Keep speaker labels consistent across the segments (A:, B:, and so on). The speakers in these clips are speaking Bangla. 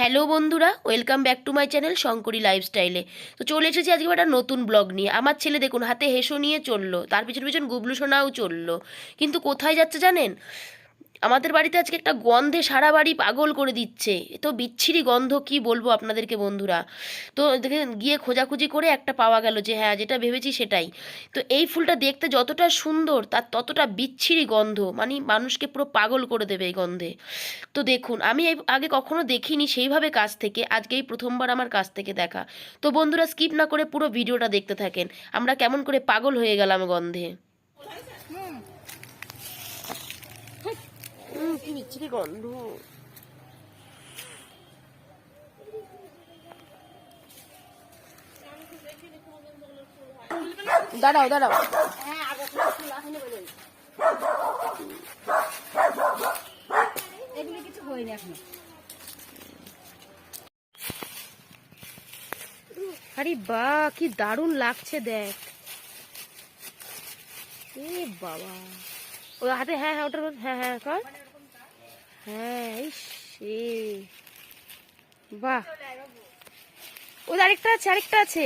A: হ্যালো বন্ধুরা, welcome back to my channel Shankari লাইফস্টাইলে। তো চলে এসেছি আজকে একটা নতুন ব্লগ নিয়ে। আমার ছেলে দেখুন, হাতে হেসো নিয়ে চলল, তার পিছন পিছন গুবলু সোনাও চলল। কিন্তু কোথায় যাচ্ছে জানেন? আমাদের বাড়িতে আজকে একটা গন্ধে সারা বাড়ি পাগল করে দিচ্ছে। তো বিচ্ছিরি গন্ধ, কি বলব আপনাদেরকে বন্ধুরা? তো দেখেন, গিয়ে খোঁজাখুঁজি করে একটা পাওয়া গেল যে হ্যাঁ যেটা ভেবেছি সেটাই। তো এই ফুলটা দেখতে যতটা সুন্দর, তার ততটা বিচ্ছিরি গন্ধ। মানে মানুষকে পুরো পাগল করে দেবে এই গন্ধে। তো দেখুন, আমি আগে কখনো দেখিনি সেইভাবে কাছ থেকে, আজকে এই প্রথমবার আমার কাছ থেকে দেখা। তো বন্ধুরা, স্কিপ না করে পুরো ভিডিওটা দেখতে থাকেন। আমরা কেমন করে পাগল হয়ে গেলাম গন্ধে। কি বিচ্ছিরি গন্ধ দাঁড়াও দাঁড়াও আরে বা কি দারুণ লাগছে দেখ এ বাবা ওই হাতে হ্যাঁ হ্যাঁ ওটার হ্যাঁ হ্যাঁ কর হ্যাঁ ওই আরেকটা আছে আরেকটা আছে।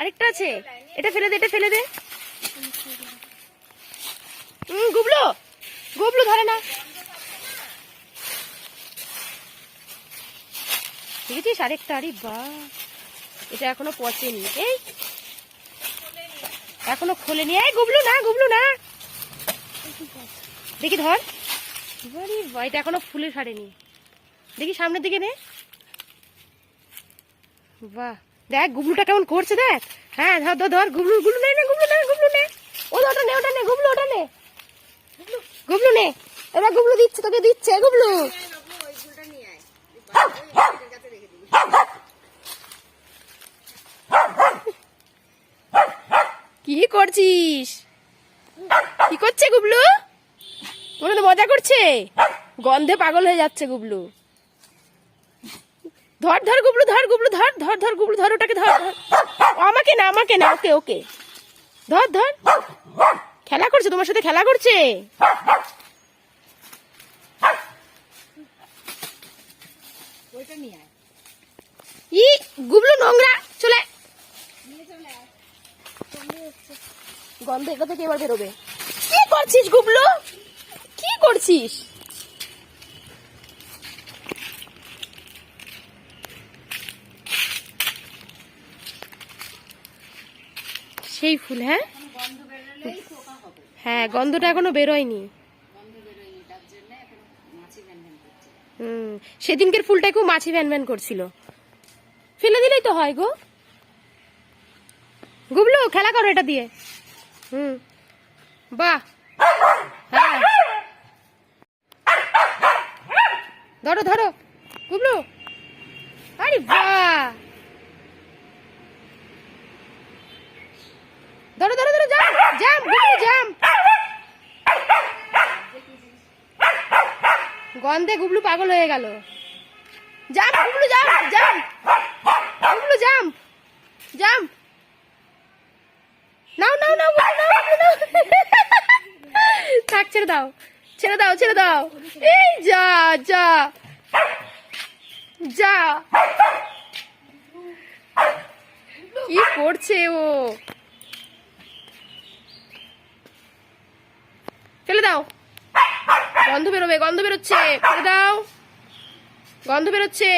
A: আরেকটা আছে। এটা ফেলে দে, এটা ফেলে দে। হুম গুবলু গুবলু ধরে না। দেখেছিস আরেকটা? আরে এটা এখনও পচেনি। এই। এখনও খোলেনি। এই, গুবলু না গুবলু না। দেখি ধর। এটা এখনও ফুলে ছাড়েনি দেখি সামনের দিকে নে। বাহ, দেখ, গুবলুটা কেমন করছে, দেখ। হ্যাঁ ধর ধর ধর, গুবলু গুবলু নে গুবলু নে গুবলু নে। ও ওটা নে ওটা নে, গুবলু, ওটা নে। গুবলু নে, এবার গুবলু দিচ্ছে, তোকে দিচ্ছে, গুবলু। কি করছিস? কি করছে, গুবলু? মনে তো মজা করছে? গন্ধে পাগল হয়ে যাচ্ছে গুবলু। ধর ধর গুবলু ধর গুবলু ধর ধর ধর গুবলু ধর ওটাকে ধর আমাকে না আমাকে না ওকে ওকে। ধর ধর। খেলা করছে তোমার সাথে খেলা করছে? ই গুবলু নোংরা চলে। গন্ধ এটা থেকে এবার বেরোবে? কি করছিস গুবলু? করছিস? সেই ফুল হ্যাঁ? হ্যাঁ গন্ধটা এখনও বেরোয়নি। হুম, সেদিনকের ফুলটা খুব মাছি ভ্যান ভ্যান করছিল। ফেলে দিলেই তো হয় গো। গুবলু, খেলা করো এটা দিয়ে। হুম, বাহ হ্যাঁ ধরো ধরো। কুবলু। আরে বাহ। ধরো ধরো ধরো জাম জাম গুবলু জাম গন্ধে গুবলু পাগল হয়ে গেল। জাম গুবলু জাম জাম গুবলু জাম জাম নাও নাও নাও নাও। থাক, ছেড়ে দাও। ছেড়ে দাও ছেড়ে দাও। এই যা যা। যা। কি করছে ও? ফেলে দাও। গন্ধ বেরোবে, গন্ধ বেরোচ্ছে। ফেলে দাও। গন্ধ বেরোচ্ছে।